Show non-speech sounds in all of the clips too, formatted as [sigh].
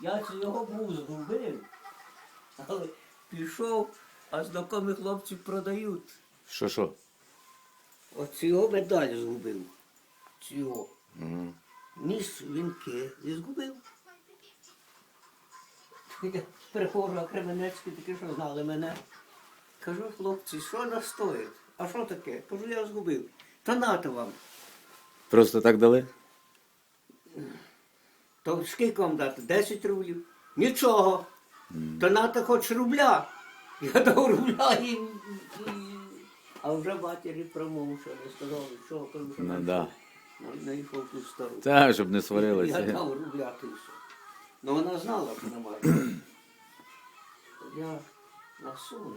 Я його був згубив, але пішов, а знайомі хлопці продають. Що що? От його медаль згубив. Цього. Мгм. Ніс вінки і згубив. Я приходжу, а Кременецькі такі, що знали мене. Кажу, хлопці, що настоїть? А що таке? Кажу, я згубив. Та нате вам. Просто так дали? То скільки вам дати? 10 рублів? Нічого. То нате хоч рубля. Я дав рубля і, і... А вже матері промовчали, сказали, що кажу, що Ну да. На- Знайшов ту стару. Так, щоб не Я сварилися. дав рубля ти все. Ну вона знала, що немає. Я насуну.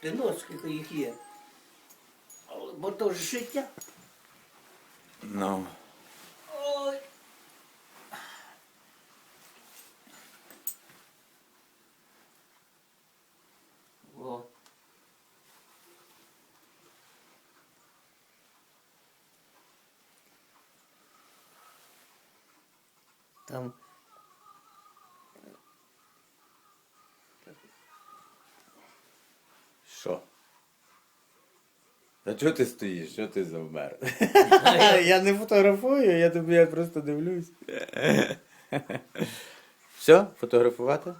Ти ну, скільки їх є. Але- Бо то ж життя. Ну. Ой. Там Що? А чого ти стоїш? Що ти завмер? [laughs] я не фотографую, я тобі я просто дивлюсь. Все, фотографувати?